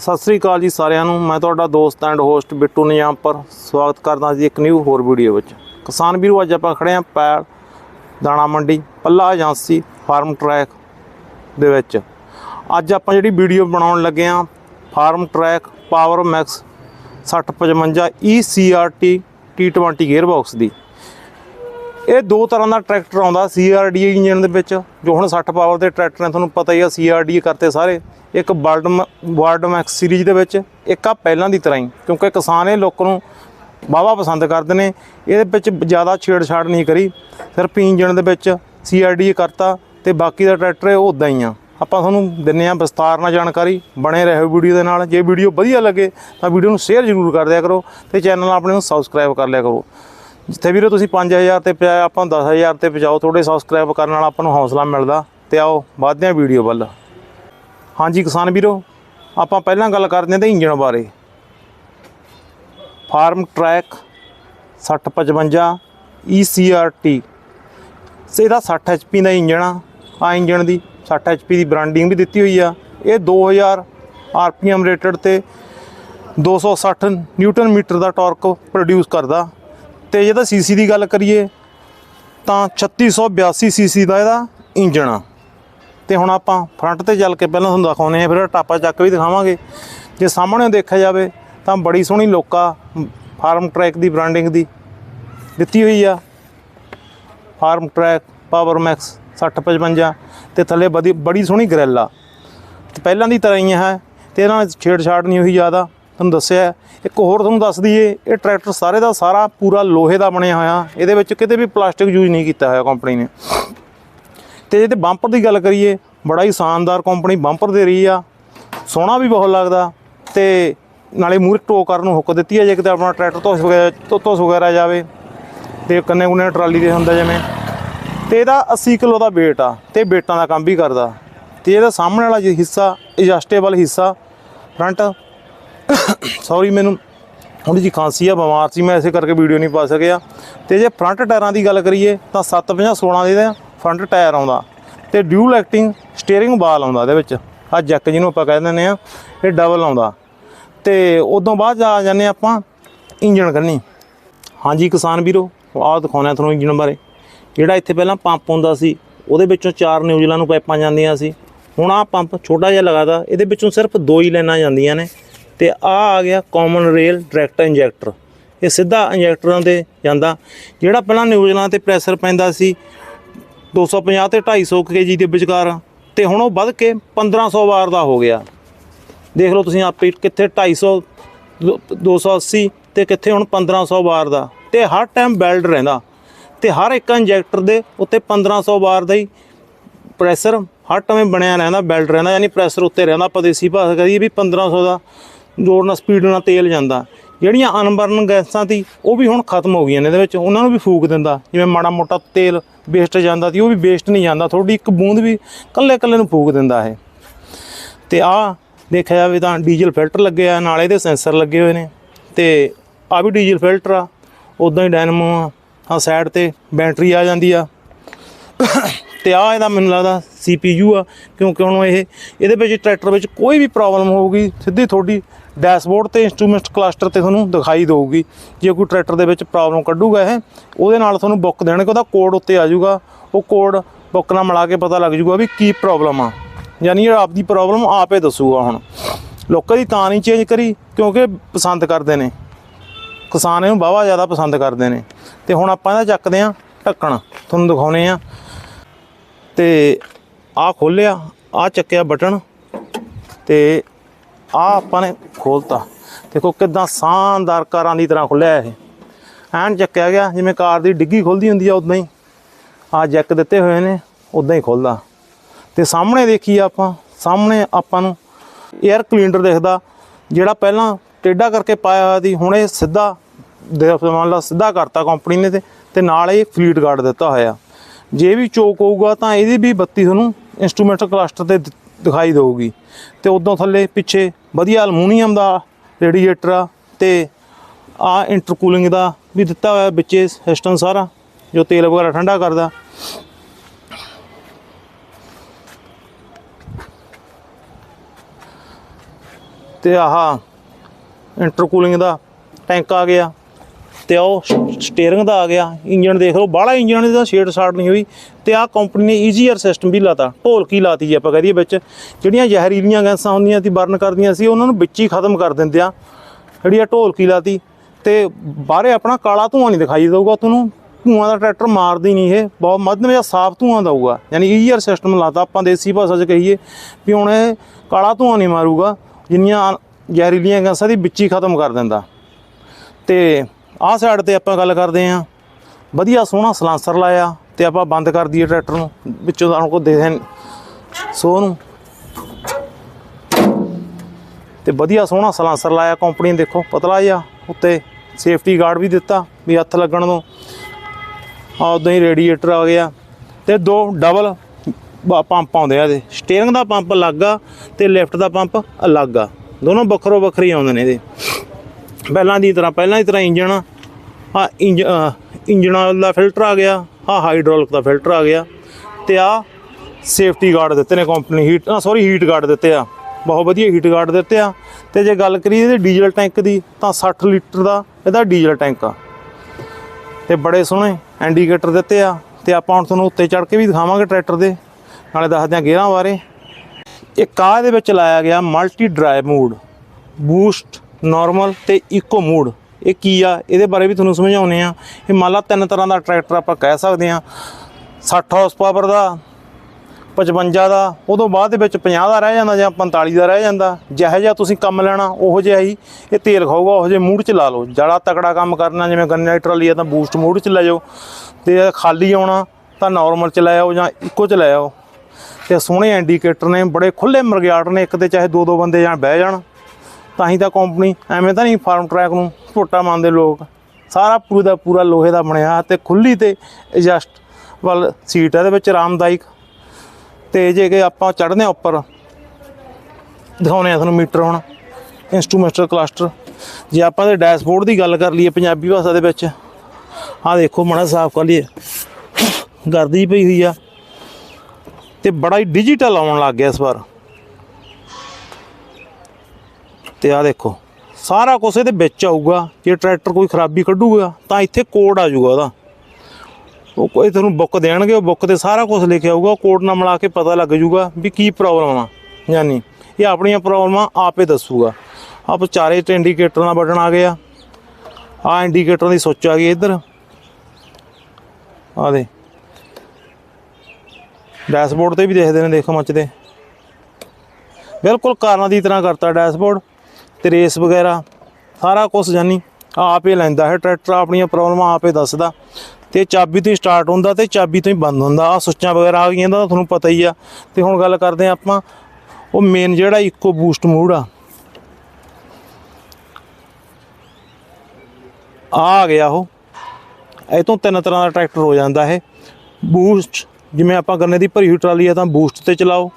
ਸਤਿ ਸ੍ਰੀ ਅਕਾਲ ਜੀ ਸਾਰਿਆਂ ਨੂੰ। ਮੈਂ ਤੁਹਾਡਾ ਦੋਸਤ ਐਂਡ ਹੋਸਟ ਬਿੱਟੂ ਨਿਜਾਮਪੁਰ ਸਵਾਗਤ ਕਰਦਾ ਜੀ ਇੱਕ ਨਿਊ ਹੋਰ ਵੀਡੀਓ ਵਿੱਚ। ਕਿਸਾਨ ਵੀਰੋ, ਅੱਜ ਆਪਾਂ ਖੜੇ ਆਂ ਪੈਲ, ਦਾਣਾ ਮੰਡੀ, ਪੱਲਾ ਏਜੰਸੀ, ਫਾਰਮ ਟਰੈਕ ਦੇ ਵਿੱਚ। ਅੱਜ ਆਪਾਂ ਜਿਹੜੀ ਵੀਡੀਓ ਬਣਾਉਣ ਲੱਗੇ ਆਂ Farmtrac, Powermax 6055 ECRT T20 gear box ਦੀ। ਇਹ ਦੋ ਤਰ੍ਹਾਂ ਦਾ ਟਰੈਕਟਰ ਆਉਂਦਾ CRD ਇੰਜਨ ਦੇ ਵਿੱਚ, ਜੋ ਹੁਣ 60 ਪਾਵਰ ਦੇ ਟਰੈਕਟਰ ਨੇ, ਤੁਹਾਨੂੰ ਪਤਾ ਹੀ ਆ CRD ਕਰਤੇ ਸਾਰੇ। ਇੱਕ ਵਰਲਡ ਵਰਲਡ ਮੈਕਸ ਸੀਰੀਜ਼ ਦੇ ਵਿੱਚ, ਇੱਕ ਆ ਪਹਿਲਾਂ ਦੀ ਤਰ੍ਹਾਂ ਹੀ, ਕਿਉਂਕਿ ਕਿਸਾਨ ਇਹ ਲੋਕ ਨੂੰ ਵਾਹਵਾ ਪਸੰਦ ਕਰਦੇ ਨੇ। ਇਹਦੇ ਵਿੱਚ ਜ਼ਿਆਦਾ ਛੇੜਛਾੜ ਨਹੀਂ ਕਰੀ, ਸਿਰਫ ਇੰਜਨ ਦੇ ਵਿੱਚ CRD ਕਰਤਾ, ਤੇ ਬਾਕੀ ਦਾ ਟਰੈਕਟਰ ਇਹ ਉਦਾਂ ਹੀ ਆ। ਆਪਾਂ ਤੁਹਾਨੂੰ ਦਿੰਨੇ ਆ ਵਿਸਤਾਰ ਨਾਲ ਜਾਣਕਾਰੀ, ਬਣੇ ਰਹੋ ਵੀਡੀਓ ਦੇ ਨਾਲ। ਜੇ ਵੀਡੀਓ ਵਧੀਆ ਲੱਗੇ, ਤਾਂ ਵੀਡੀਓ ਨੂੰ ਸ਼ੇਅਰ ਜ਼ਰੂਰ ਕਰ ਦਿਆ ਕਰੋ, ਤੇ ਚੈਨਲ ਆਪਣੇ ਨੂੰ ਸਬਸਕ੍ਰਾਈਬ ਕਰ ਲਿਆ ਕਰੋ। ਜਿੱਥੇ ਵੀਰੋ ਤੁਸੀਂ 5000 ਤੇ ਪਿਆ, ਆਪਾਂ ਨੂੰ 10000 ਤੇ ਪਹੁੰਚਾਓ ਥੋੜੇ ਸਬਸਕ੍ਰਾਈਬ ਕਰਨ ਨਾਲ ਆਪਾਂ ਨੂੰ ਹੌਸਲਾ ਮਿਲਦਾ ਤੇ ਆਓ ਵਧਦੇ ਹਾਂ ਵੀਡੀਓ ਵੱਲ। ਹਾਂਜੀ ਕਿਸਾਨ ਵੀਰੋ, ਆਪਾਂ ਪਹਿਲਾਂ ਗੱਲ ਕਰਦੇ ਹਾਂ ਤੇ ਇੰਜਣ ਬਾਰੇ। ਫਾਰਮ ਟਰੈਕ 6055 ECRT ਸੇ ਇਹਦਾ 60 HP ਦਾ ਇੰਜਣ ਆ ਆ ਇੰਜਣ ਦੀ 60 HP ਦੀ ਬ੍ਰਾਂਡਿੰਗ ਵੀ ਦਿੱਤੀ ਹੋਈ ਆ। ਇਹ 2000 RPM ਰੇਟਡ ਤੇ 260 ਨਿਊਟਨ ਮੀਟਰ ਦਾ ਟਾਰਕ ਪ੍ਰੋਡਿਊਸ ਕਰਦਾ। ਤੇ ਜਿਹਦਾ ਸੀਸੀ ਦੀ ਗੱਲ ਕਰੀਏ, ਤਾਂ 3682 ਸੀਸੀ ਦਾ ਇਹਦਾ ਇੰਜਣ ਆ। ਤੇ ਹੁਣ ਆਪਾਂ ਫਰੰਟ ਤੇ ਚੱਲ ਕੇ ਪਹਿਲਾਂ ਤੁਹਾਨੂੰ ਦਿਖਾਉਨੇ ਆ ਫਿਰ ਟਾਪਾ ਚੱਕ ਵੀ ਦਿਖਾਵਾਂਗੇ। ਜੇ ਸਾਹਮਣੇ ਦੇਖਿਆ ਜਾਵੇ, ਤਾਂ ਬੜੀ ਸੋਹਣੀ ਲੋਕਾ, ਫਾਰਮ ਟਰੈਕ ਦੀ ਬ੍ਰਾਂਡਿੰਗ ਦੀ ਦਿੱਤੀ ਹੋਈ ਆ। ਫਾਰਮ ਟਰੈਕ, ਪਾਵਰ ਮੈਕਸ 6055 ਤੇ ਥੱਲੇ ਬੜੀ ਬੜੀ ਸੋਹਣੀ ਗ੍ਰਿਲ ਆ। ਤੇ ਪਹਿਲਾਂ ਦੀ ਤਰ੍ਹਾਂ ਹੀ ਹੈ, ਤੇ ਇਹਨਾਂ ਨਾਲ ਛੇੜਛਾੜ ਨਹੀਂ ਹੋਈ ਜ਼ਿਆਦਾ। ਤੁਹਾਨੂੰ ਦੱਸਿਆ ਇੱਕ ਹੋਰ ਤੁਹਾਨੂੰ ਦੱਸ ਦਈਏ, ਇਹ ਟਰੈਕਟਰ ਸਾਰੇ ਦਾ ਸਾਰਾ ਪੂਰਾ ਲੋਹੇ ਦਾ ਬਣਿਆ ਹੋਇਆ। ਇਹਦੇ ਵਿੱਚ ਕਿਤੇ ਵੀ ਪਲਾਸਟਿਕ ਯੂਜ਼ ਨਹੀਂ ਕੀਤਾ ਹੋਇਆ ਕੰਪਨੀ ਨੇ। ਤੇ ਇਹਦੇ ਬੰਪਰ ਦੀ ਗੱਲ ਕਰੀਏ, ਬੜਾ ਹੀ ਸ਼ਾਨਦਾਰ ਕੰਪਨੀ ਬੰਪਰ ਦੇ ਰਹੀ ਆ। ਸੋਹਣਾ ਵੀ ਬਹੁਤ ਲੱਗਦਾ। ਤੇ ਨਾਲੇ ਮੂਹਰੇ ਟੋ ਕਰਨ ਨੂੰ ਹੁੱਕ ਦਿੱਤੀ ਹੈ ਜੇ ਕਿਤੇ ਆਪਣਾ ਟਰੈਕਟਰ ਧੋਸ ਵਗੈਰਾ ਧੋਸ ਵਗੈਰਾ ਜਾਵੇ। ਤੇ ਕੰਨੇ ਕੁੰਨੇ ਟਰਾਲੀ ਦੇ ਹੁੰਦਾ ਜਿਵੇਂ। ਤੇ ਇਹਦਾ 80 ਕਿਲੋ ਦਾ weight ਆ, ਤੇ ਬੇਟਾਂ ਦਾ ਕੰਮ ਵੀ ਕਰਦਾ। ਤੇ ਇਹਦਾ ਸਾਹਮਣੇ ਵਾਲਾ ਜੀ ਹਿੱਸਾ ਐਡਜਸਟੇਬਲ ਹਿੱਸਾ ਫਰੰਟ ਸੌਰੀ ਮੈਨੂੰ ਥੋੜੀ ਜੀ ਖਾਂਸੀ ਆ, ਬਿਮਾਰ ਸੀ, ਮੈਂ ਇਸੇ ਕਰਕੇ ਵੀਡੀਓ ਨਹੀਂ ਪਾ ਸਕਿਆ। ਤੇ ਜੇ ਫਰੰਟ ਟਾਇਰਾਂ ਦੀ ਗੱਲ ਕਰੀਏ, ਤਾਂ 750 16 ਦੇ ਫਰੰਟ ਟਾਇਰ ਆਉਂਦਾ। ਤੇ ਡਿਊਲ ਐਕਟਿੰਗ ਸਟੀਅਰਿੰਗ ਬਾਲ ਆਉਂਦਾ ਇਹਦੇ ਵਿੱਚ। ਆ ਜੈਕ ਜਿਹਨੂੰ ਆਪਾਂ ਕਹਿ ਦਿੰਦੇ ਆ ਇਹ ਡਬਲ ਆਉਂਦਾ। ਤੇ ਉਦੋਂ ਬਾਅਦ ਆ ਜਾਂਦੇ ਆਪਾਂ ਇੰਜਣ ਕਰਨੀ ਹਾਂਜੀ ਕਿਸਾਨ ਵੀਰੋ ਆਹ ਦਿਖਾਉਣਾ ਤੁਹਾਨੂੰ ਇੰਜਣ ਬਾਰੇ। ਜਿਹੜਾ ਇੱਥੇ ਪਹਿਲਾਂ ਪੰਪ ਹੁੰਦਾ ਸੀ, ਉਹਦੇ ਵਿੱਚੋਂ ਚਾਰ ਨਿਊਜ਼ਲਾਂ ਨੂੰ ਪਾਈਪਾਂ ਜਾਂਦੀਆਂ ਸੀ। ਹੁਣ ਆਹ ਪੰਪ ਛੋਟਾ ਜਿਹਾ ਲਗਾਦਾ ਇਹਦੇ ਵਿੱਚੋਂ ਸਿਰਫ ਦੋ ਹੀ ਲਾਈਨਾਂ ਜਾਂਦੀਆਂ ਨੇ। ਤੇ ਆ ਆ ਗਿਆ ਕਾਮਨ ਰੇਲ ਡਾਇਰੈਕਟ ਇੰਜੈਕਟਰ ਇਹ ਸਿੱਧਾ ਇੰਜੈਕਟਰਾਂ ਤੇ ਜਾਂਦਾ। ਜਿਹੜਾ ਪਹਿਲਾਂ ਨਿਊਜ਼ਲਾਂ ਤੇ ਪ੍ਰੈਸ਼ਰ ਪੈਂਦਾ ਸੀ 250 ਤੇ 250 ਕੇਜੀ ਦੇ ਵਿਚਕਾਰ, ਤੇ ਹੁਣ ਉਹ ਵੱਧ ਕੇ 1500 ਵਾਰ ਦਾ ਹੋ ਗਿਆ। ਦੇਖ ਲਓ ਤੁਸੀਂ ਆਪੇ ਕਿੱਥੇ 250 ਦੋ- 280 ਤੇ ਕਿੱਥੇ ਹੁਣ 1500 ਵਾਰ ਦਾ। ਤੇ ਹਰ ਟਾਈਮ ਬੈਲਟ ਰਹਿੰਦਾ। ਤੇ ਹਰ ਇੱਕ ਇੰਜੈਕਟਰ ਦੇ ਉੱਤੇ 1500 ਵਾਰ ਦਾ ਹੀ ਪ੍ਰੈਸ਼ਰ ਹਰ ਟਾਈਮ ਬਣਿਆ ਰਹਿੰਦਾ ਬੈਲਟ ਰਹਿੰਦਾ, ਯਾਨੀ ਪ੍ਰੈਸ਼ਰ ਉੱਤੇ ਰਹਿੰਦਾ। ਆਪਾਂ ਦੇਸੀ ਭਾਸ਼ਾ ਕਰੀਏ ਵੀ 1500 ਦਾ। ਜ਼ੋਰ ਨਾਲ ਸਪੀਡ ਨਾਲ ਤੇਲ ਜਾਂਦਾ। ਜਿਹੜੀਆਂ ਅਨਬਰਨ ਗੈਸਾਂ ਤੀ ਉਹ ਵੀ ਹੁਣ ਖਤਮ ਹੋ ਗਈਆਂ ਨੇ। ਇਹਦੇ ਵਿੱਚ ਉਹਨਾਂ ਨੂੰ ਵੀ ਫੂਕ ਦਿੰਦਾ। ਜਿਵੇਂ ਮਾੜਾ ਮੋਟਾ ਤੇਲ ਵੇਸਟ ਜਾਂਦਾ ਸੀ, ਉਹ ਵੀ ਵੇਸਟ ਨਹੀਂ ਜਾਂਦਾ। ਥੋੜੀ ਇੱਕ ਬੂੰਦ ਵੀ ਕੱਲੇ ਕੱਲੇ ਨੂੰ ਫੂਕ ਦਿੰਦਾ ਇਹ। ਤੇ ਆ ਦੇਖਿਆ ਜਾਵੇ ਤਾਂ ਡੀਜ਼ਲ ਫਿਲਟਰ ਲੱਗੇ ਆ, ਨਾਲ ਇਹਦੇ ਸੈਂਸਰ ਲੱਗੇ ਹੋਏ ਨੇ। ਤੇ ਆ ਵੀ ਡੀਜ਼ਲ ਫਿਲਟਰ ਆ। ਉਦਾਂ ਹੀ ਡਾਇਨਮੋ ਆ। ਆ ਸਾਈਡ ਤੇ ਬੈਟਰੀ ਆ ਜਾਂਦੀ ਆ। ਤੇ ਆ ਇਹਦਾ ਮੈਨੂੰ ਲੱਗਦਾ CPU ਆ। ਕਿਉਂਕਿ ਹੁਣ ਇਹ, ਇਹਦੇ ਵਿੱਚ ਟਰੈਕਟਰ ਵਿੱਚ ਕੋਈ ਵੀ ਪ੍ਰੋਬਲਮ ਹੋਊਗੀ, ਸਿੱਧੀ ਤੁਹਾਡੀ ਡੈਸ਼ਬੋਰਡ ਤੇ ਇਨਸਟਰੂਮੈਂਟ ਕਲਸਟਰ ਤੇ ਤੁਹਾਨੂੰ ਦਿਖਾਈ ਦੇਊਗੀ। ਜੇ ਕੋਈ ਟਰੈਕਟਰ ਦੇ ਵਿੱਚ ਪ੍ਰੋਬਲਮ ਕੱਢੂਗਾ ਇਹ, ਉਹਦੇ ਨਾਲ ਤੁਹਾਨੂੰ ਬੁੱਕ ਦੇਣਗੇ, ਉਹਦਾ ਕੋਡ ਉੱਤੇ ਆ ਜਾਊਗਾ। ਉਹ ਕੋਡ ਬੁੱਕ ਨਾਲ ਮਿਲਾ ਕੇ ਪਤਾ ਲੱਗ ਜਾਊਗਾ ਵੀ ਕੀ ਪ੍ਰੋਬਲਮ ਆ। ਯਾਨੀ ਇਹ ਆਪਦੀ ਪ੍ਰੋਬਲਮ ਆਪੇ ਦੱਸੂਗਾ ਹੁਣ। ਲੋਕਾਂ ਦੀ ਤਾਂ ਨਹੀਂ ਚੇਂਜ ਕਰੀ, ਕਿਉਂਕਿ ਪਸੰਦ ਕਰਦੇ ਨੇ। ਕਿਸਾਨ ਇਹਨੂੰ ਬਾਵਾ ਜ਼ਿਆਦਾ ਪਸੰਦ ਕਰਦੇ ਨੇ। ਤੇ ਹੁਣ ਆਪਾਂ ਇਹਦਾ ਚੱਕਦੇ ਆ ਢੱਕਣ। ਤੁਹਾਨੂੰ ਦਿਖਾਉਨੇ ਆ ਤੇ ਆ ਖੋਲਿਆ ਆ ਚੱਕਿਆ ਬਟਨ। ਤੇ ਆ ਆਪਾਂ ਨੇ ਖੋਲਤਾ। ਦੇਖੋ ਕਿਦਾਂ ਸ਼ਾਨਦਾਰ ਕਾਰਾਂ ਦੀ ਤਰ੍ਹਾਂ ਖੁੱਲਿਆ ਇਹ। ਐਨ ਚੱਕਿਆ ਗਿਆ, ਜਿਵੇਂ ਕਾਰ ਦੀ ਡਿੱਗੀ ਖੁੱਲਦੀ ਹੁੰਦੀ ਆ ਉਦਾਂ ਹੀ। ਆ ਜੈਕ ਦਿੱਤੇ ਹੋਏ ਨੇ, ਉਦਾਂ ਹੀ ਖੁੱਲਦਾ। ਤੇ ਸਾਹਮਣੇ ਦੇਖੀ ਆਪਾਂ, ਸਾਹਮਣੇ ਆਪਾਂ ਨੂੰ 에ਅਰ ਕਲੀਨਰ ਦਿਖਦਾ, ਜਿਹੜਾ ਪਹਿਲਾਂ ਟੇਢਾ ਕਰਕੇ ਪਾਇਆ ਹੋਇਆ ਸੀ, ਹੁਣ ਇਹ ਸਿੱਧਾ ਮੰਨ ਲਾ ਸਿੱਧਾ ਕਰਤਾ ਕੰਪਨੀ ਨੇ ਤੇ ਤੇ ਨਾਲ ਇਹ ਫਲੀਟ ਗਾਰਡ ਦਿੱਤਾ ਹੋਇਆ। ਜੇ ਵੀ ਚੋਕ ਹੋਊਗਾ ਤਾਂ ਇਹਦੀ ਵੀ ਬੱਤੀ ਤੁਹਾਨੂੰ ਇਨਸਟਰੂਮੈਂਟ ਕਲਸਟਰ ਤੇ ਦਿਖਾਈ ਦੇਊਗੀ। ਤੇ ਉਦੋਂ ਥੱਲੇ ਪਿੱਛੇ ਵਧੀਆ ਅਲਮੂਨੀਅਮ ਦਾ ਰੇਡੀਏਟਰ ਆ ਤੇ ਆ ਇੰਟਰਕੂਲਿੰਗ ਦਾ ਵੀ ਦਿੱਤਾ ਹੋਇਆ ਵਿੱਚੇ ਸਿਸਟਮ ਸਾਰਾ, ਜੋ ਤੇਲ ਵਗੈਰਾ ਠੰਡਾ ਕਰਦਾ। ਤੇ ਆਹ ਇੰਟਰਕੂਲਿੰਗ ਦਾ ਟੈਂਕ ਆ ਗਿਆ। ਤੇ ਆਓ ਸਟੀਅਰਿੰਗ ਦਾ ਆ ਗਿਆ। ਇੰਜਨ ਦੇਖ ਲਓ, ਬਾਹਲਾ ਇੰਜਨ ਦਾ ਛੇੜ ਛਾੜ ਨਹੀਂ ਹੋਈ। ਤੇ ਆਹ ਕੰਪਨੀ ਨੇ ਈਜ਼ੀਅਰ ਸਿਸਟਮ ਵੀ ਲਾਤਾ ਢੋਲਕੀ ਲਾਤੀ ਜੀ ਆਪਾਂ ਕਹਦੀਏ ਵਿੱਚ। ਜਿਹੜੀਆਂ ਜ਼ਹਿਰੀਲੀਆਂ ਗੈਸਾਂ ਹੁੰਦੀਆਂ ਸੀ, ਬਰਨ ਕਰਦੀਆਂ ਸੀ, ਉਹਨਾਂ ਨੂੰ ਵਿੱਚ ਹੀ ਖਤਮ ਕਰ ਦਿੰਦੇ ਆ। ਜਿਹੜੀ ਆ ਢੋਲਕੀ ਲਾਤੀ। ਤੇ ਬਾਹਰੇ ਆਪਣਾ ਕਾਲਾ ਧੂਆਂ ਨਹੀਂ ਦਿਖਾਈ ਦੇਊਗਾ ਤੁਹਾਨੂੰ। ਧੂਆਂ ਦਾ ਟਰੈਕਟਰ ਮਾਰਦੀ ਨਹੀਂ ਇਹ। ਬਹੁਤ ਮੱਧਮ ਜਾਂ ਸਾਫ਼ ਧੂਆਂ ਦਊਗਾ। ਯਾਨੀ ਈਜ਼ੀਅਰ ਸਿਸਟਮ ਲਾਤਾ ਆਪਾਂ ਦੇਸੀ ਭਾਸ਼ਾ 'ਚ ਕਹੀਏ ਵੀ ਹੁਣ ਇਹ ਕਾਲਾ ਧੂਆਂ ਨਹੀਂ ਮਾਰੂਗਾ, ਜਿੰਨੀਆਂ ਜ਼ਹਿਰੀਲੀਆਂ ਗੈਸਾਂ ਦੀ ਵਿੱਚ ਹੀ ਖਤਮ ਕਰ ਦਿੰਦਾ। ਤੇ ਆਹ ਸਾਈਡ ਤੇ ਆਪਾਂ ਗੱਲ ਕਰਦੇ ਆਂ ਵਧੀਆ ਸੋਹਣਾ ਸਲਾਂਸਰ ਲਾਇਆ ਤੇ ਆਪਾਂ ਬੰਦ ਕਰ ਦਈਏ ਟਰੈਕਟਰ ਨੂੰ, ਵਿੱਚੋਂ ਤੁਹਾਨੂੰ ਕੋ ਦੇ ਦੇਣ ਸੋ ਨੂੰ ਤੇ ਵਧੀਆ ਸੋਹਣਾ ਸਲਾਂਸਰ ਲਾਇਆ ਕੰਪਨੀ ਨੇ, ਦੇਖੋ, ਪਤਲਾ ਜਿਹਾ, ਉੱਤੇ ਸੇਫਟੀ ਗਾਰਡ ਵੀ ਦਿੱਤਾ ਵੀ ਹੱਥ ਲੱਗਣ ਤੋਂ ਆ ਉਦਾਂ ਹੀ ਰੇਡੀਏਟਰ ਆ ਗਿਆ। ਤੇ ਦੋ ਡਬਲ ਪੰਪ ਆਉਂਦੇ ਆ ਇਹਦੇ। ਸਟੀਅਰਿੰਗ ਦਾ ਪੰਪ ਅਲੱਗ ਆ ਤੇ ਲਿਫਟ ਦਾ ਪੰਪ ਅਲੱਗ ਆ। ਦੋਨੋਂ ਵੱਖਰੋ ਵੱਖਰੇ ਆਉਂਦੇ ਨੇ ਇਹਦੇ। ਪਹਿਲਾਂ ਦੀ ਤਰ੍ਹਾਂ, ਪਹਿਲਾਂ ਦੀ ਤਰ੍ਹਾਂ ਇੰਜਣ ਆ। ਇੰਜ ਇੰਜਣ ਦਾ ਫਿਲਟਰ ਆ ਗਿਆ ਆ ਹਾਈਡ੍ਰੋਲਿਕ ਦਾ ਫਿਲਟਰ ਆ ਗਿਆ ਤੇ ਆ ਸੇਫਟੀ ਗਾਰਡ ਦਿੱਤੇ ਨੇ ਕੰਪਨੀ ਹੀਟ ਆ ਸੌਰੀ ਹੀਟ ਗਾਰਡ ਦਿੱਤੇ ਆ। ਬਹੁਤ ਵਧੀਆ ਹੀਟ ਗਾਰਡ ਦਿੱਤੇ ਆ। ਤੇ ਜੇ ਗੱਲ ਕਰੀਏ ਇਹਦੇ ਡੀਜ਼ਲ ਟੈਂਕ ਦੀ, ਤਾਂ 60 ਲੀਟਰ ਦਾ ਇਹਦਾ ਡੀਜ਼ਲ ਟੈਂਕ ਆ। ਤੇ ਬੜੇ ਸੋਹਣੇ ਇੰਡੀਕੇਟਰ ਦਿੱਤੇ ਆ। ਤੇ ਆਪਾਂ ਹੁਣ ਤੁਹਾਨੂੰ ਉੱਤੇ ਚੜ੍ਹ ਕੇ ਵੀ ਦਿਖਾਵਾਂਗੇ ਟਰੈਕਟਰ ਦੇ, ਨਾਲੇ ਦੱਸਦੇ ਆ ਗੇਅਰਾਂ ਬਾਰੇ। ਇਹ ਆ ਦੇ ਵਿੱਚ ਲਾਇਆ ਗਿਆ multi drive mode boost normal ਤੇ ਇਕੋ ਮੂਡ। ਇਹ ਕੀ ਆ? ਇਹਦੇ ਬਾਰੇ ਵੀ ਤੁਹਾਨੂੰ ਸਮਝਾਉਨੇ ਆ। ਇਹ ਮੰਨ ਲਾ ਤਿੰਨ ਤਰ੍ਹਾਂ ਦਾ ਟਰੈਕਟਰ ਆਪਾਂ ਕਹਿ ਸਕਦੇ ਆ। 60 ਹਾਰਸ ਪਾਵਰ ਦਾ 55 ਦਾ, ਉਦੋਂ ਬਾਅਦ ਦੇ ਵਿੱਚ 50 ਦਾ ਰਹਿ ਜਾਂਦਾ ਜਾਂ 45 ਦਾ ਰਹਿ ਜਾਂਦਾ। ਜਿਹੋ ਜਿਹਾ ਤੁਸੀਂ ਕੰਮ ਲੈਣਾ, ਉਹੋ ਜਿਹਾ ਹੀ ਇਹ ਤੇਲ ਖਾਊਗਾ, ਉਹੋ ਜਿਹੇ ਮੂਡ 'ਚ ਲਾ ਲਓ। ਜਿਹੜਾ ਤਕੜਾ ਕੰਮ ਕਰਨਾ, ਜਿਵੇਂ ਗੰਨੇ ਟਰਾਲੀ ਆ, ਤਾਂ ਬੂਸਟ ਮੂਡ 'ਚ ਲੈ ਜਾਓ। ਤੇ ਖਾਲੀ ਆਉਣਾ, ਤਾਂ ਨਾਰਮਲ 'ਚ ਲੈ ਆਓ ਜਾਂ ਇੱਕੋ 'ਚ ਲੈ ਆਓ। ਤੇ ਸੋਹਣੇ ਇੰਡੀਕੇਟਰ ਨੇ, ਬੜੇ ਖੁੱਲੇ ਮਰਗਿਆਟ ਨੇ, ਇੱਕ ਤੇ ਚਾਹੇ ਦੋ ਦੋ ਬੰਦੇ ਜਾਂ ਬਹਿ ਜਾਣ। ਤਾਂ ਹੀ ਤਾਂ ਕੰਪਨੀ ਐਵੇਂ ਤਾਂ ਨਹੀਂ ਫਾਰਮ ਟਰੈਕ ਨੂੰ ਝੋਟਾ ਮੰਨਦੇ ਲੋਕ। ਸਾਰਾ ਪੂਰਾ ਦਾ ਪੂਰਾ ਲੋਹੇ ਦਾ ਬਣਿਆ ਤੇ ਖੁੱਲੀ ਤੇ ਐਡਜਸਟ ਵੱਲ ਸੀਟ ਹੈ ਇਹਦੇ ਵਿੱਚ ਆਰਾਮਦਾਇਕ। ਤੇ ਜੇ ਕਿ ਆਪਾਂ ਚੜ੍ਹਦੇ ਆ ਉੱਪਰ ਦਿਖਾਉਣੇ ਆ ਤੁਹਾਨੂੰ ਮੀਟਰ ਹੁਣ ਇਨਸਟਰੂਮੈਂਟਲ ਕਲਸਟਰ ਜੇ ਆਪਾਂ ਦੇ ਡੈਸ਼ਬੋਰਡ ਦੀ ਗੱਲ ਕਰ ਲਈਏ ਪੰਜਾਬੀ ਭਾਸ਼ਾ ਦੇ ਵਿੱਚ, ਆਹ ਦੇਖੋ ਮਾੜਾ ਸਾਫ਼ ਕਰ ਲਈਏ। ਗਰਦੀ ਪਈ ਹੋਈ ਆ ਤੇ ਬੜਾ ਹੀ ਡਿਜੀਟਲ ਆਉਣ ਲੱਗ ਗਿਆ ਇਸ ਵਾਰ। ਤੇ ਆ ਦੇਖੋ, ਸਾਰਾ ਕੁਝ ਇਹਦੇ ਵਿੱਚ ਆਊਗਾ, ਜੇ ਟਰੈਕਟਰ ਕੋਈ ਖਰਾਬੀ ਕੱਢੂਗਾ, ਤਾਂ ਇੱਥੇ ਕੋਡ ਆ ਜਾਊਗਾ ਉਹਦਾ। ਉਹ ਕੋਈ ਤੁਹਾਨੂੰ ਬੁੱਕ ਦੇਣਗੇ, ਉਹ ਬੁੱਕ ਤੇ ਸਾਰਾ ਕੁਝ ਲਿਖਿਆ ਹੋਊਗਾ ਕੋਡ ਨਾਲ ਮਿਲਾ ਕੇ ਪਤਾ ਲੱਗ ਜਾਊਗਾ ਵੀ ਕੀ ਪ੍ਰੋਬਲਮ ਆ। ਯਾਨੀ ਇਹ ਆਪਣੀਆਂ ਪ੍ਰੋਬਲਮਾਂ ਆਪੇ ਦੱਸੂਗਾ। ਆਪ ਚਾਰੇ ਤੇ ਇੰਡੀਕੇਟਰ ਦਾ ਬਟਨ ਆ ਗਿਆ ਆ। ਇੰਡੀਕੇਟਰ ਦੀ ਸੁੱਚ ਆ ਗਈ ਇੱਧਰ। ਆ ਦੇ। ਡੈਸ਼ਬੋਰਡ ਤੇ ਵੀ ਦੇਖਦੇ ਨੇ, ਦੇਖੋ ਮੱਚਦੇ ਬਿਲਕੁਲ ਕਾਰਾਂ ਦੀ ਤਰ੍ਹਾਂ ਕਰਤਾ ਡੈਸ਼ਬੋਰਡ ਤੇ ਰੇਸ ਵਗੈਰਾ, ਸਾਰਾ ਕੁਝ ਜਾਨੀ ਆਪ ਹੀ ਲੈਂਦਾ ਹੈ, ਟਰੈਕਟਰ ਆਪਣੀਆਂ ਪ੍ਰੋਬਲਮਾਂ ਆਪੇ ਦੱਸਦਾ। ਤੇ ਚਾਬੀ ਤੋਂ ਹੀ ਸਟਾਰਟ ਹੁੰਦਾ ਤੇ ਚਾਬੀ ਤੋਂ ਹੀ ਬੰਦ ਹੁੰਦਾ। ਆ ਸੁੱਚਾਂ ਵਗੈਰਾ ਆ ਗਈਆਂ ਦਾ ਤੁਹਾਨੂੰ ਪਤਾ ਹੀ ਆ। ਤੇ ਹੁਣ ਗੱਲ ਕਰਦੇ ਆ ਆਪਾਂ, ਉਹ ਮੇਨ ਜਿਹੜਾ ਇਕੋ ਬੂਸਟ ਮੂਡ ਆ। ਆ ਗਿਆ ਉਹ। ਇਹ ਤੋਂ ਤਿੰਨ ਤਰ੍ਹਾਂ ਦਾ ਟਰੈਕਟਰ ਹੋ ਜਾਂਦਾ ਹੈ ਬੂਸਟ ਜਿਵੇਂ ਆਪਾਂ ਗੰਨੇ ਦੀ ਭਰੀ ਹੋਈ ਟਰਾਲੀ ਆ ਤਾਂ ਬੂਸਟ ਤੇ ਚਲਾਓ।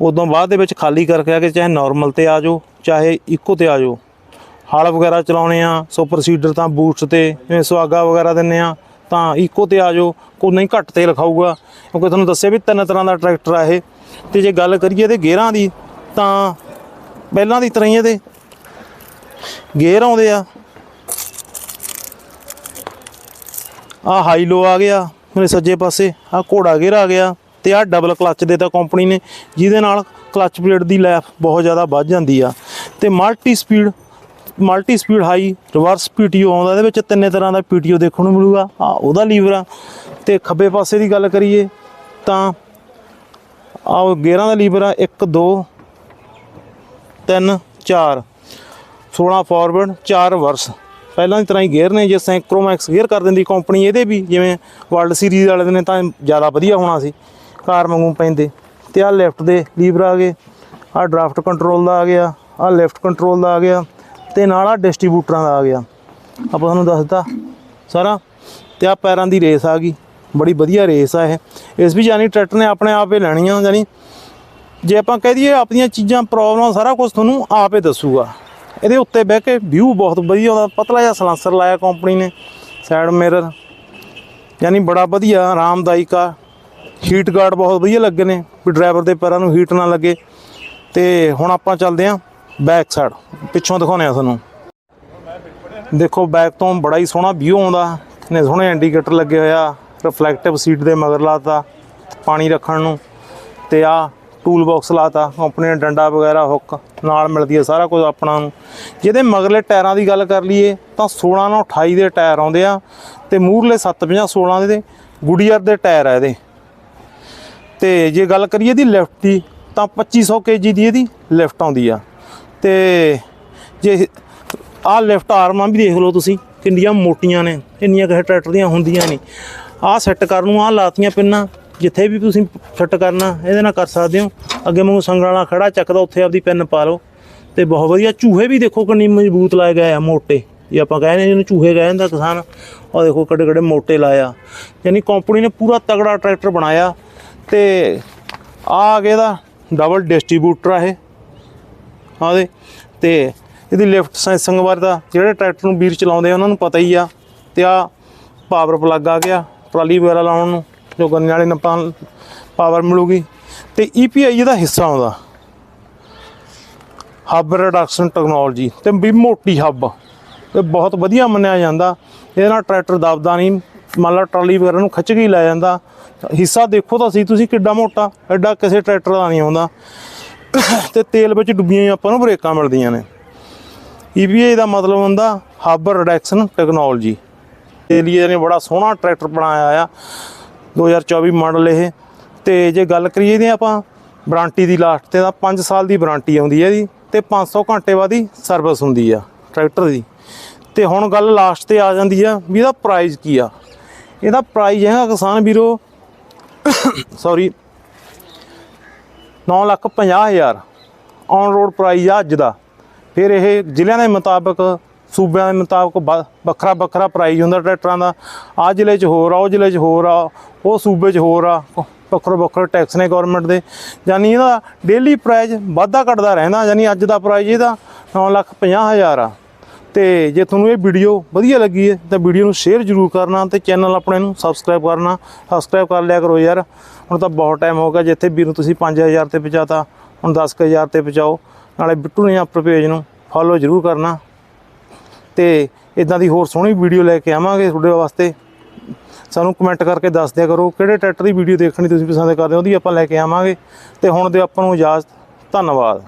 ਉਦੋਂ ਬਾਅਦ ਦੇ ਵਿੱਚ ਖਾਲੀ ਕਰਕੇ ਆ ਕੇ ਚਾਹੇ ਨਾਰਮਲ ਤੇ ਆ ਜਾਓ। ਚਾਹੇ ਇਕੋ ਤੇ ਆ ਜਾਓ। ਹਲ ਵਗੈਰਾ ਚਲਾਉਣੇ ਆ ਸੁਪਰ ਸੀਡਰ ਤਾਂ ਬੂਸਟ ਤੇ, ਜਿਵੇਂ ਸੁਹਾਗਾ ਵਗੈਰਾ ਦਿੰਨੇ ਆ, ਤਾਂ ਇਕੋ ਤੇ ਆ ਜਾਓ, ਕੋਈ ਨਹੀਂ ਘੱਟ ਤੇ ਲਿਖਾਊਗਾ ਕਿਉਂਕਿ ਤੁਹਾਨੂੰ ਦੱਸਿਆ ਵੀ ਤਿੰਨ ਤਰ੍ਹਾਂ ਦਾ ਟਰੈਕਟਰ ਆ ਇਹ। ਤੇ ਜੇ ਗੱਲ ਕਰੀਏ ਇਹਦੇ ਗੇਅਰਾਂ ਦੀ, ਤਾਂ ਪਹਿਲਾਂ ਦੀ ਤਰ੍ਹਾਂ ਹੀ ਇਹਦੇ ਗੇਅਰ ਆਉਂਦੇ ਆ। ਆ ਹਾਈ ਲੋ ਆ ਗਿਆ, ਮੇਰੇ ਸੱਜੇ ਪਾਸੇ, ਆ ਘੋੜਾ ਗੇਅਰ ਆ ਗਿਆ, ਤੇ ਆ ਡਬਲ ਕਲੱਚ ਦੇਤਾ ਕੰਪਨੀ ਨੇ, ਜਿਹਦੇ ਨਾਲ ਕਲੱਚ ਪਲੇਟ ਦੀ ਲੈਫ ਬਹੁਤ ਜ਼ਿਆਦਾ ਵੱਧ ਜਾਂਦੀ ਆ। ਤੇ multi speed multi speed high reverse PTO ਆਉਂਦਾ, ਇਹਦੇ ਵਿੱਚ ਤਿੰਨੇ ਤਰ੍ਹਾਂ ਦਾ ਪੀਟੀਓ ਦੇਖਣ ਨੂੰ ਮਿਲੂਗਾ। ਆ ਉਹਦਾ ਲੀਵਰ ਆ। ਤੇ ਖੱਬੇ ਪਾਸੇ ਦੀ ਗੱਲ ਕਰੀਏ ਤਾਂ ਆ ਗੇਅਰਾਂ ਦਾ ਲੀਵਰ ਆ 1 2 3 4 16 ਫਾਰਵਰਡ 4 ਰਿਵਰਸ ਪਹਿਲਾਂ ਦੀ ਤਰ੍ਹਾਂ ਹੀ ਗੇਅਰ ਨੇ ਜੇ ਸੈਂਕਰੋਮੈਕਸ ਗੇਅਰ ਕਰ ਦਿੰਦੀ ਕੰਪਨੀ ਇਹਦੇ ਵੀ, ਜਿਵੇਂ ਵਰਲਡ ਸੀਰੀਜ਼ ਵਾਲੇ ਦੇ ਨੇ ਤਾਂ ਜ਼ਿਆਦਾ ਵਧੀਆ ਹੋਣਾ ਸੀ, ਕਾਰ ਵਾਂਗੂ ਪੈਂਦੇ। ਤੇ ਆ ਲੈਫਟ ਦੇ ਲੀਵਰ ਆ ਗਏ ਆ ਡਰਾਫਟ ਕੰਟਰੋਲ ਦਾ ਆ ਗਿਆ। ਆ ਲੈਫਟ ਕੰਟਰੋਲ ਦਾ ਆ ਗਿਆ ਤੇ ਨਾਲ ਆ ਡਿਸਟ੍ਰੀਬਿਊਟਰਾਂ ਦਾ ਆ ਗਿਆ। ਆਪਾਂ ਤੁਹਾਨੂੰ ਦੱਸਦਾ ਸਾਰਾ ਤੇ ਆ ਪੈਰਾਂ ਦੀ ਰੇਸ ਆ ਗਈ। ਬੜੀ ਵਧੀਆ ਰੇਸ ਆ ਇਹ। ਇਸ ਵੀ ਜਾਨੀ ਟਰੈਕਟਰ ਨੇ ਆਪਣੇ ਆਪ ਹੀ ਲੈਣੀ ਆ ਜਾਨੀ ਜੇ ਆਪਾਂ ਕਹਿ ਦਈਏ ਆਪਣੀਆਂ ਚੀਜ਼ਾਂ ਪ੍ਰੋਬਲਮ ਸਾਰਾ ਕੁਝ ਤੁਹਾਨੂੰ ਆਪੇ ਦੱਸੂਗਾ। ਇਹਦੇ ਉੱਤੇ ਬਹਿ ਕੇ ਵਿਊ ਬਹੁਤ ਵਧੀਆ ਆਉਂਦਾ ਪਤਲਾ ਜਿਹਾ ਸਲਾਂਸਰ ਲਾਇਆ ਕੰਪਨੀ ਨੇ ਸਾਈਡ ਮਿਰਰ ਯਾਨੀ ਬੜਾ ਵਧੀਆ, ਆਰਾਮਦਾਇਕ ਆ। ਹੀਟ ਗਾਰਡ ਬਹੁਤ ਵਧੀਆ ਲੱਗੇ ਨੇ, ਵੀ ਡਰਾਈਵਰ ਦੇ ਪੈਰਾਂ ਨੂੰ ਹੀਟ ਨਾ ਲੱਗੇ। ਤੇ ਹੁਣ ਆਪਾਂ ਚੱਲਦੇ ਆਂ ਬੈਕ ਸਾਈਡ ਪਿੱਛੋਂ ਦਿਖਾਉਂਦੇ ਆ ਤੁਹਾਨੂੰ। ਦੇਖੋ ਬੈਕ ਤੋਂ ਬੜਾ ਹੀ ਸੋਹਣਾ ਵਿਊ ਆਉਂਦਾ। ਨੇ ਸੋਹਣੇ ਇੰਡੀਕੇਟਰ ਲੱਗੇ ਹੋਇਆ ਰਿਫਲੈਕਟਿਵ ਸੀਟ ਦੇ ਮਗਰ ਲਾਤਾ ਪਾਣੀ ਰੱਖਣ ਨੂੰ। ਤੇ ਆ ਟੂਲ ਬਾਕਸ ਲਾਤਾ। ਕੰਪਨੀ ਨੇ ਡੰਡਾ ਵਗੈਰਾ ਹੁੱਕ ਨਾਲ ਮਿਲਦੀ ਹੈ ਸਾਰਾ ਕੁਝ ਆਪਣਾ ਨੂੰ। ਜਿਹਦੇ ਮਗਰਲੇ ਟਾਇਰਾਂ ਦੀ ਗੱਲ ਕਰ ਲਈਏ, ਤਾਂ 16 ਨਾਲ 28 ਦੇ ਟਾਇਰ ਆਉਂਦੇ ਆ। ਤੇ ਮੂਹਰਲੇ 750 16 ਦੇ ਗੁਡੀਅਰ ਦੇ ਟਾਇਰ ਆ ਇਹਦੇ। ਤੇ ਜੇ ਗੱਲ ਕਰੀਏ ਦੀ ਲਿਫਟ ਦੀ, ਤਾਂ 2500 ਕੇਜੀ ਦੀ ਇਹਦੀ ਲਿਫਟ ਆਉਂਦੀ ਆ। ਤੇ ਜੇ ਆਹ ਲਿਫਟ ਆਰਮਾਂ ਵੀ ਦੇਖ ਲਓ ਤੁਸੀਂ, ਕਿੰਨੀਆਂ ਮੋਟੀਆਂ ਨੇ ਇੰਨੀਆਂ ਕਿਸੇ ਟਰੈਕਟਰ ਦੀਆਂ ਹੁੰਦੀਆਂ ਨਹੀਂ ਆਹ ਸੈੱਟ ਕਰਨ ਨੂੰ ਆਹ ਲਾਤੀਆਂ ਪਿੰਨਾਂ, ਜਿੱਥੇ ਵੀ ਤੁਸੀਂ ਫਿੱਟ ਕਰਨਾ, ਇਹਦੇ ਨਾਲ ਕਰ ਸਕਦੇ ਹੋ। ਅੱਗੇ ਮੈਨੂੰ ਸੰਗਲ ਵਾਲਾ ਖੜਾ, ਚੱਕਦਾ, ਉੱਥੇ ਆਪਦੀ ਪਿੰਨ ਪਾ ਲਓ। ਤੇ ਬਹੁਤ ਵਧੀਆ, ਚੂਹੇ ਵੀ ਦੇਖੋ ਕਿੰਨੀ ਮਜ਼ਬੂਤ ਲਾਏ ਗਏ ਆ ਮੋਟੇ। ਜੇ ਆਪਾਂ ਕਹਿੰਦੇ ਜਿਹਨੂੰ ਚੂਹੇ ਕਹਿ ਜਾਂਦਾ ਕਿਸਾਨ ਉਹ ਦੇਖੋ ਕਿੱਡੇ ਕਿੱਡੇ ਮੋਟੇ ਲਾਇਆ ਯਾਨੀ ਕੰਪਨੀ ਨੇ ਪੂਰਾ ਤਗੜਾ ਟਰੈਕਟਰ ਬਣਾਇਆ। ਤੇ ਆ ਆ ਗਿਆ ਦਾ ਡਬਲ ਡਿਸਟ੍ਰੀਬਿਊਟਰ ਆ ਇਹ। ਆਦੇ ਤੇ ਇਹਦੀ ਲਿਫਟ ਸੈਂਸਿੰਗ ਬਾਰੇ ਦਾ ਜਿਹੜੇ ਟਰੈਕਟਰ ਨੂੰ ਵੀਰ ਚਲਾਉਂਦੇ ਆ, ਉਹਨਾਂ ਨੂੰ ਪਤਾ ਹੀ ਆ। ਤੇ ਆ ਪਾਵਰ ਪਲੱਗ ਆ ਗਿਆ, ਟਰਾਲੀ ਵਗੈਰਾ ਲਾਉਣ ਨੂੰ, ਜੋ ਗੰਨੇ ਵਾਲੇ ਨਪਾਂ ਪਾਵਰ ਮਿਲੂਗੀ। ਤੇ ਈਪੀਆਈ ਇਹਦਾ ਹਿੱਸਾ ਆਉਂਦਾ। ਹੱਬ ਰਿਡਕਸ਼ਨ ਟੈਕਨੋਲੋਜੀ ਤੇ ਵੀ ਮੋਟੀ ਹੱਬ ਇਹ ਬਹੁਤ ਵਧੀਆ ਮੰਨਿਆ ਜਾਂਦਾ। ਇਹਦੇ ਨਾਲ ਟਰੈਕਟਰ ਦਬਦਾ ਨਹੀਂ। ਮੰਨ ਲਾ ਟਰਾਲੀ ਵਗੈਰਾ ਨੂੰ ਖਿੱਚ ਕੇ ਹੀ ਲੈ ਜਾਂਦਾ। ਹਿੱਸਾ ਦੇਖੋ ਤਾਂ ਸੀ ਤੁਸੀਂ ਕਿੱਡਾ ਮੋਟਾ, ਐਡਾ ਕਿਸੇ ਟਰੈਕਟਰ ਦਾ ਨਹੀਂ ਆਉਂਦਾ। ਤੇ ਤੇਲ ਵਿੱਚ ਡੁੱਬੀਆਂ ਆਪਾਂ ਨੂੰ ਬ੍ਰੇਕਾਂ ਮਿਲਦੀਆਂ ਨੇ। EVA ਦਾ ਮਤਲਬ ਹੁੰਦਾ ਹੱਬ ਰਿਡਕਸ਼ਨ ਟੈਕਨੋਲੋਜੀ ਤੇ ਲਈ ਬੜਾ ਸੋਹਣਾ ਟਰੈਕਟਰ ਬਣਾਇਆ ਆ 2024 ਮਾਡਲ ਇਹ। ਤੇ ਜੇ ਗੱਲ ਕਰੀਏ ਇਹਦੀ ਆਪਾਂ, ਵਾਰੰਟੀ ਦੀ ਲਾਸਟ ਤੇ ਤਾਂ 5 ਸਾਲ ਦੀ ਵਾਰੰਟੀ ਆਉਂਦੀ ਹੈ ਇਹਦੀ, ਤੇ 500 ਘੰਟੇ ਬਾਅਦ ਹੀ ਸਰਵਿਸ ਹੁੰਦੀ ਆ ਟਰੈਕਟਰ ਦੀ। ਤੇ ਹੁਣ ਗੱਲ ਲਾਸਟ ਤੇ ਆ ਜਾਂਦੀ ਆ ਵੀ ਇਹਦਾ ਪ੍ਰਾਈਸ ਕੀ ਆ। ਇਹਦਾ ਪ੍ਰਾਈਸ ਹੈਗਾ ਕਿਸਾਨ ਵੀਰੋ ਸੌਰੀ 9 ਲੱਖ 50 ਹਜ਼ਾਰ ਔਨ ਰੋਡ ਪ੍ਰਾਈਸ ਆ ਅੱਜ ਦਾ। ਫਿਰ ਇਹ ਜ਼ਿਲ੍ਹਿਆਂ ਦੇ ਮੁਤਾਬਕ, ਸੂਬਿਆਂ ਦੇ ਮੁਤਾਬਕ ਬ- ਵੱਖਰਾ ਵੱਖਰਾ ਪ੍ਰਾਈਸ ਹੁੰਦਾ ਟਰੈਕਟਰਾਂ ਦਾ। ਆ ਜ਼ਿਲ੍ਹੇ 'ਚ ਹੋਰ ਆ, ਉਹ ਜ਼ਿਲ੍ਹੇ 'ਚ ਹੋਰ ਆ, ਉਹ ਸੂਬੇ 'ਚ ਹੋਰ ਆ, ਵੱਖਰੋ ਵੱਖਰੇ ਟੈਕਸ ਨੇ ਗਵਰਨਮੈਂਟ ਦੇ। ਯਾਨੀ ਇਹਦਾ ਡੇਲੀ ਪ੍ਰਾਈਸ ਵਾਧਾ ਘਟਦਾ ਰਹਿੰਦਾ, ਯਾਨੀ ਅੱਜ ਦਾ ਪ੍ਰਾਈਸ ਇਹਦਾ 9 ਲੱਖ 50 ਹਜ਼ਾਰ ਆ। ਤੇ ਜੇ ਤੁਹਾਨੂੰ ਇਹ ਵੀਡੀਓ ਵਧੀਆ ਲੱਗੀ ਹੈ, ਤਾਂ ਵੀਡੀਓ ਨੂੰ ਸ਼ੇਅਰ ਜ਼ਰੂਰ ਕਰਨਾ ਤੇ ਚੈਨਲ ਆਪਣੇ ਨੂੰ ਸਬਸਕ੍ਰਾਈਬ ਕਰਨਾ। ਸਬਸਕ੍ਰਾਈਬ ਕਰ ਲਿਆ ਕਰੋ ਯਾਰ। ਹੁਣ ਤਾਂ ਬਹੁਤ ਟਾਈਮ ਹੋ ਗਿਆ, ਜਿੱਥੇ ਵੀਰ ਨੂੰ ਤੁਸੀਂ 5000 ਤੇ ਪਹੁੰਚਾਤਾ, ਹੁਣ 10000 ਤੇ ਪਹੁੰਚਾਓ। ਨਾਲੇ ਬਿੱਟੂ ਨੇ ਆਪਣੇ ਪੇਜ ਨੂੰ ਫੋਲੋ ਜ਼ਰੂਰ ਕਰਨਾ। ਤੇ ਇਦਾਂ ਦੀ ਹੋਰ ਸੋਹਣੀ ਵੀਡੀਓ ਲੈ ਕੇ ਆਵਾਂਗੇ ਤੁਹਾਡੇ ਵਾਸਤੇ। ਸਾਨੂੰ ਕਮੈਂਟ ਕਰਕੇ ਦੱਸ ਦਿਆ ਕਰੋ, ਕਿਹੜੇ ਟਰੈਕਟਰ ਦੀ ਵੀਡੀਓ ਦੇਖਣੀ ਤੁਸੀਂ ਪਸੰਦ ਕਰਦੇ ਹੋ, ਉਹਦੀ ਆਪਾਂ ਲੈ ਕੇ ਆਵਾਂਗੇ। ਤੇ ਹੁਣ ਦੇ ਆਪਾਂ ਨੂੰ ਇਜਾਜ਼ਤ, ਧੰਨਵਾਦ।